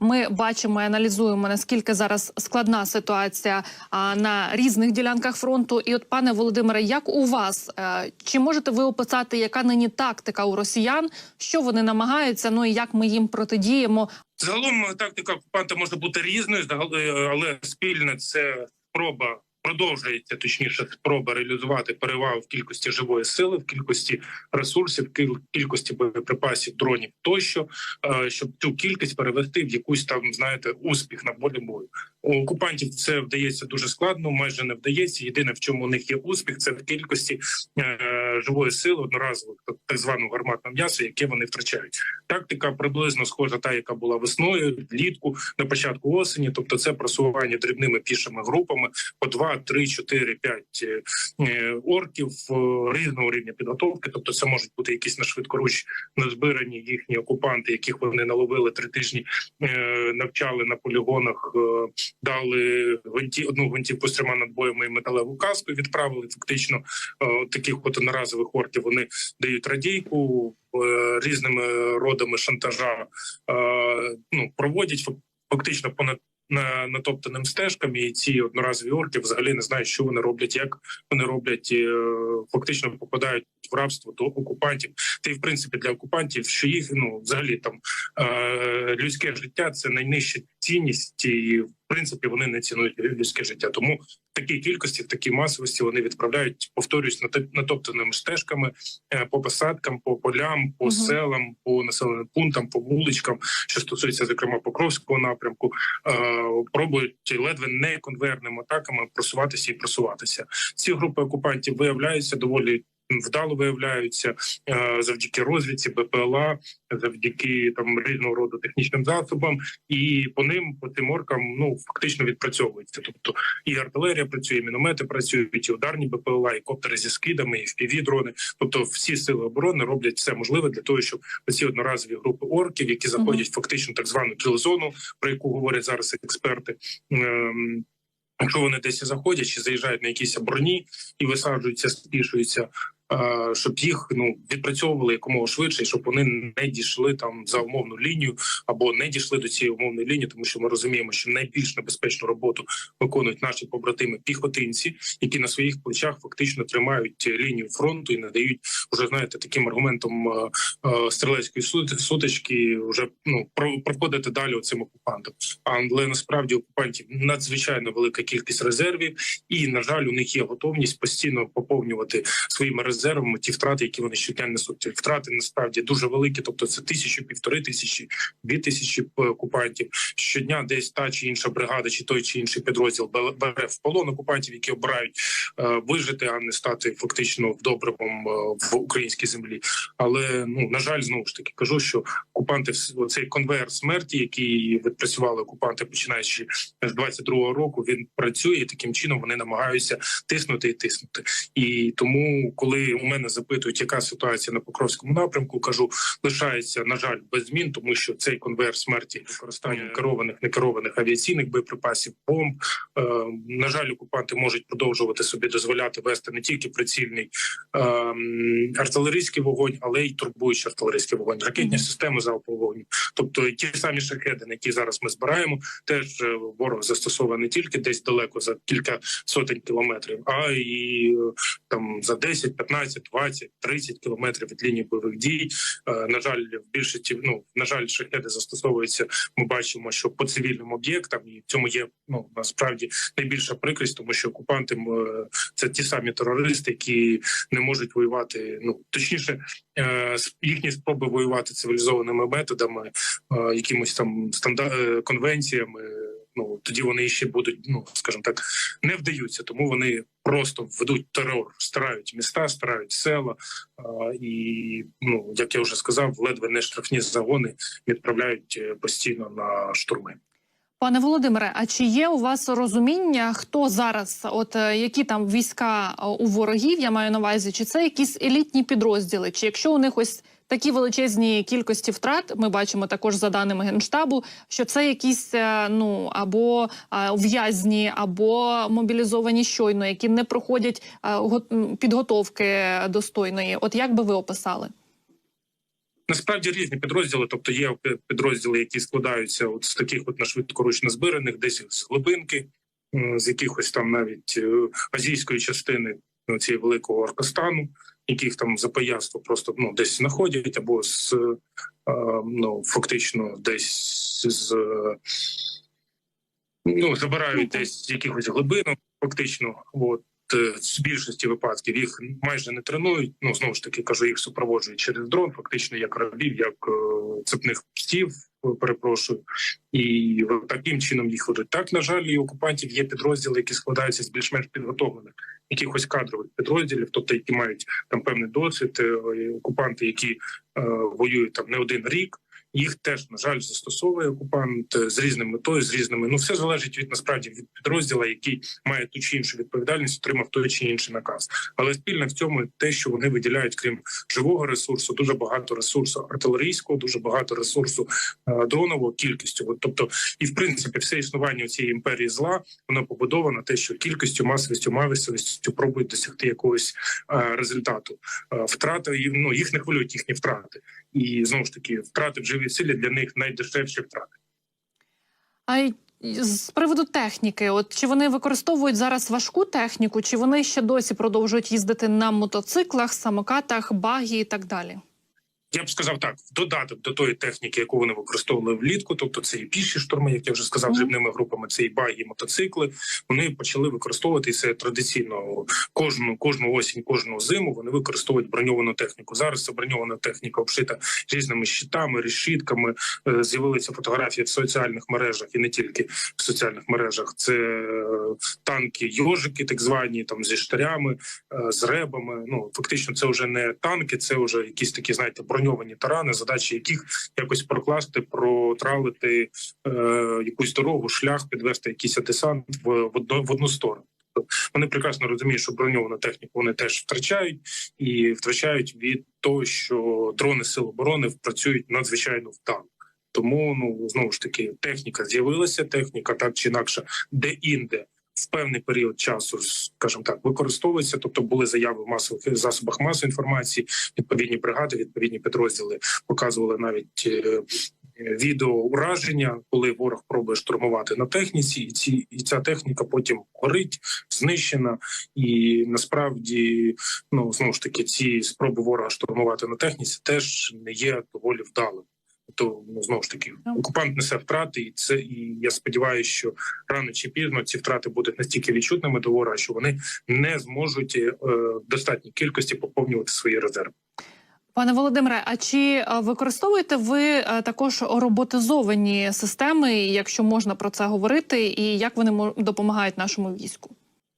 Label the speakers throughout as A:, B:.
A: ми бачимо і аналізуємо наскільки зараз складна ситуація на різних ділянках фронту. І от, пане Володимире, як у вас е, чи можете ви описати, яка нині тактика у росіян, що вони намагаються? Ну і як ми їм протидіємо?
B: Загалом тактика окупанта може бути різною, е, але спільне це спроба. Продовжується точніше спроба реалізувати перевагу в кількості живої сили, в кількості ресурсів, кіл- кількості боєприпасів, дронів тощо, е, щоб цю кількість перевести в якусь там знаєте успіх на полі бою. У окупантів це вдається дуже складно, майже не вдається. Єдине в чому у них є успіх, це в кількості е, живої сили одноразових, так- званого гарматного м'яса, яке вони втрачають. Тактика приблизно схожа та, яка була весною, влітку, на початку осені. Тобто, це просування дрібними пішими групами по 2, 3, 4, 5 е, е, орків е, різного рівня підготовки. Тобто, це можуть бути якісь на швидкоруч назбирані їхні окупанти, яких вони наловили три тижні, е, навчали на полігонах, дали гвинті одну гвинтівку з трьома надбоями і металеву каску. Відправили фактично е, таких от одноразових орків. Вони дають радійку е, різними родами шантажа. е, Ну проводять фактично понад. На натоптаним стежкам і ці одноразові орки взагалі не знають, що вони роблять, як вони роблять, фактично попадають в рабство до окупантів. Та й в принципі для окупантів, що їх ну взагалі там людське життя це найнижча цінність, і в принципі вони не цінують людське життя. Тому в такій кількості, в такій масовості вони відправляють, повторюсь, нат- натоптаними стежками е, по посадкам, по полям, по
A: Мгм.
B: селам, по населеним пунктам, по вуличкам, що стосується зокрема Покровського напрямку, е, пробують ледве не конвейерними атаками просуватися і просуватися. Ці групи окупантів виявляються доволі. Вдало виявляються е, завдяки розвідці БПЛА, завдяки там різного роду технічним засобам, і по ним по цим оркам ну фактично відпрацьовується. Тобто і артилерія працює, і міномети працюють, і ударні БПЛА, і коптери зі скидами, і впіві дрони. Тобто, всі сили оборони роблять все можливе для того, щоб оці одноразові групи орків, які заходять фактично так звану кіл-зону, про яку говорять зараз експерти. ем, Якщо вони десь заходять чи заїжджають на якісь броні і висаджуються, спішуються, щоб їх ну відпрацьовували якомога швидше, щоб вони не дійшли там за умовну лінію або не дійшли до цієї умовної лінії, тому що ми розуміємо, що найбільш небезпечну роботу виконують наші побратими піхотинці, які на своїх плечах фактично тримають лінію фронту і надають вже знаєте таким аргументом е, е, стрілецької сут- сутички, вже ну про- проходити далі цим окупантам. Але насправді окупантів надзвичайно велика кількість резервів, і на жаль, у них є готовність постійно поповнювати своїми резервами ті втрати, які вони щодня несуть. Втрати насправді дуже великі, тобто це тисячу, півтори тисячі, дві тисячі е, окупантів. Щодня десь та чи інша бригада, чи той чи інший підрозділ бе- бере в полон окупантів, які обирають е, вижити, а не стати фактично вдобривом е, в українській землі. Але ну на жаль, знову ж таки кажу, що окупанти цей конвейер смерті, який відпрацювали окупанти, починаючи з 22-го року, він працює і таким чином вони намагаються тиснути і тиснути. І тому, коли у мене запитують, яка ситуація на Покровському напрямку, кажу, лишається на жаль без змін, тому що цей конвейер смерті використання керованих некерованих авіаційних боєприпасів, бомб. Е, на жаль, окупанти можуть продовжувати собі дозволяти вести не тільки прицільний ем, артилерійський вогонь, але й турбуючий артилерійський вогонь, ракетні системи залпового вогню. Тобто ті самі шахеди, які зараз ми збираємо, теж е, ворог застосовує не тільки десь далеко за кілька сотень кілометрів, а і е, там за 10, 15, 20, 30 кілометрів від лінії бойових дій. Е, На жаль, в більшості ну на жаль, шахеди застосовуються. Ми бачимо, що по цивільним об'єктам і в цьому є ну насправді найбільша прикрість, тому що окупанти е, це ті самі терористи, які не можуть воювати. Ну точніше, е, їхні спроби воювати цивілізованими методами, якимось там стандар... конвенціями. Ну тоді вони ще будуть, ну скажімо так, не вдаються, тому вони просто ведуть терор, старають міста, старають села, е, і ну як я вже сказав, ледве не штрафні загони відправляють е, постійно на штурми.
A: Пане Володимире, а чи є у вас розуміння, хто зараз, от е, які там війська е, у ворогів, я маю на увазі, чи це якісь елітні підрозділи, чи якщо у них ось такі величезні кількості втрат, ми бачимо також за даними генштабу, що це якісь е, ну або е, в'язні, або мобілізовані щойно, які не проходять е, го- підготовки достойної. От як би ви описали?
B: Насправді різні підрозділи, тобто є підрозділи, які складаються от з таких от на швидкоручно збираних, десь з глибинки, з якихось там навіть азійської частини ну, цієї великого Оркостану, яких там запояство просто ну десь знаходять, або з е, ну фактично десь з ну забирають десь з якихось глибинок, фактично. От е, з більшості випадків їх майже не тренують. Ну знову ж таки кажу, їх супроводжують через дрон, фактично як рабів, як е, цепних псів. Перепрошую, і таким чином їх ведуть. Так на жаль, і окупантів є підрозділи, які складаються з більш-менш підготовлених якихось кадрових підрозділів, тобто які мають там певний досвід. е, Окупанти, які е, воюють там не один рік. Їх теж на жаль застосовує окупант е, з різною метою, з різними. Ну все залежить від насправді від підрозділу, який має ту чи іншу відповідальність, отримав той чи інший наказ. Але спільне в цьому те, що вони виділяють, крім живого ресурсу, дуже багато ресурсу артилерійського, дуже багато ресурсу е, дронового кількістю. От, тобто, і в принципі, все існування цієї імперії зла воно побудовано те, що кількістю, масовістю, мависовістю пробують досягти якогось е, результату. Втрати ну їх не хвилюють їхні втрати, і знову ж таки втрати в живій силі для них найдешевші втрати.
A: А з приводу техніки, от чи вони використовують зараз важку техніку, чи вони ще досі продовжують їздити на мотоциклах, самокатах, багі і так далі?
B: Я б сказав так: в додаток до тої техніки, яку вони використовували влітку, тобто це і піші штурми, як я вже сказав,
A: Мгм.
B: дрібними групами, це і баги, і мотоцикли. Вони почали використовувати і це традиційно кожну кожну осінь, кожну зиму. Вони використовують броньовану техніку. Зараз ця броньована техніка обшита різними щитами, решітками. Е, З'явилися фотографії в соціальних мережах і не тільки в соціальних мережах. Це е, танки, йожики, так звані, там зі штарями, е, з ребами. Ну фактично, це вже не танки, це вже якісь такі, знаєте, броньовані тарани, задачі яких якось прокласти, протралити е, якусь дорогу, шлях, підвести якийсь десант в, в одну в одну сторону. Вони прекрасно розуміють, що броньовану техніку вони теж втрачають і втрачають від того, що дрони сил оборони працюють надзвичайно вдало. Тому ну знову ж таки техніка з'явилася. Техніка так чи інакше, де інде в певний період часу, скажімо так, використовується. Тобто були заяви в масових засобах масової інформації. Відповідні бригади, відповідні підрозділи показували навіть. е, Відео ураження, коли ворог пробує штурмувати на техніці, і ці і ця техніка потім горить, знищена. І насправді, ну знову ж таки, ці спроби ворога штурмувати на техніці теж не є доволі вдалими. То ну знову ж таки окупант несе втрати, і це і я сподіваюся, що рано чи пізно ці втрати будуть настільки відчутними до ворога, що вони не зможуть е, в достатній кількості поповнювати свої резерви.
A: Пане Володимире, а чи е, використовуєте ви е, також роботизовані системи, якщо можна про це говорити, і як вони допомагають нашому війську?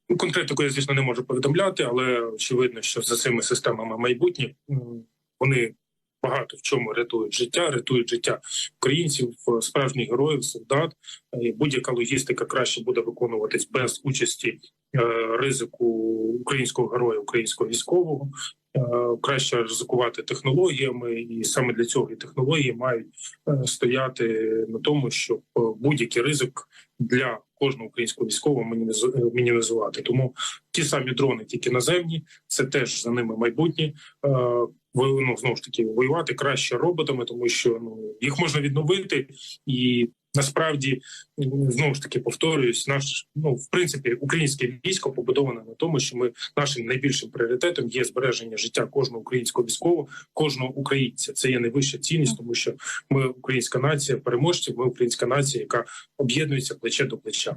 B: Ну, Конкретику я звісно не можу повідомляти, але очевидно, що за цими системами майбутнє вони багато в чому рятують життя, рятують життя українців, е, справжніх героїв, солдат. Е, Будь-яка логістика краще буде виконуватись без участі е, ризику українського героя, українського військового. Краще ризикувати технологіями, і саме для цього і технології мають стояти на тому, щоб будь-який ризик для кожного українського військового мінімізу- мінімізувати. Тому ті самі дрони, тільки наземні, це теж за ними майбутнє. Ну, знову ж таки воювати краще роботами, тому що ну їх можна відновити і. Насправді знову ж таки повторююсь, наш ну в принципі українське військо побудоване на тому, що ми нашим найбільшим пріоритетом є збереження життя кожного українського військового, кожного українця. Це є найвища цінність, тому що ми українська нація переможців. Ми українська нація, яка об'єднується плече до плеча.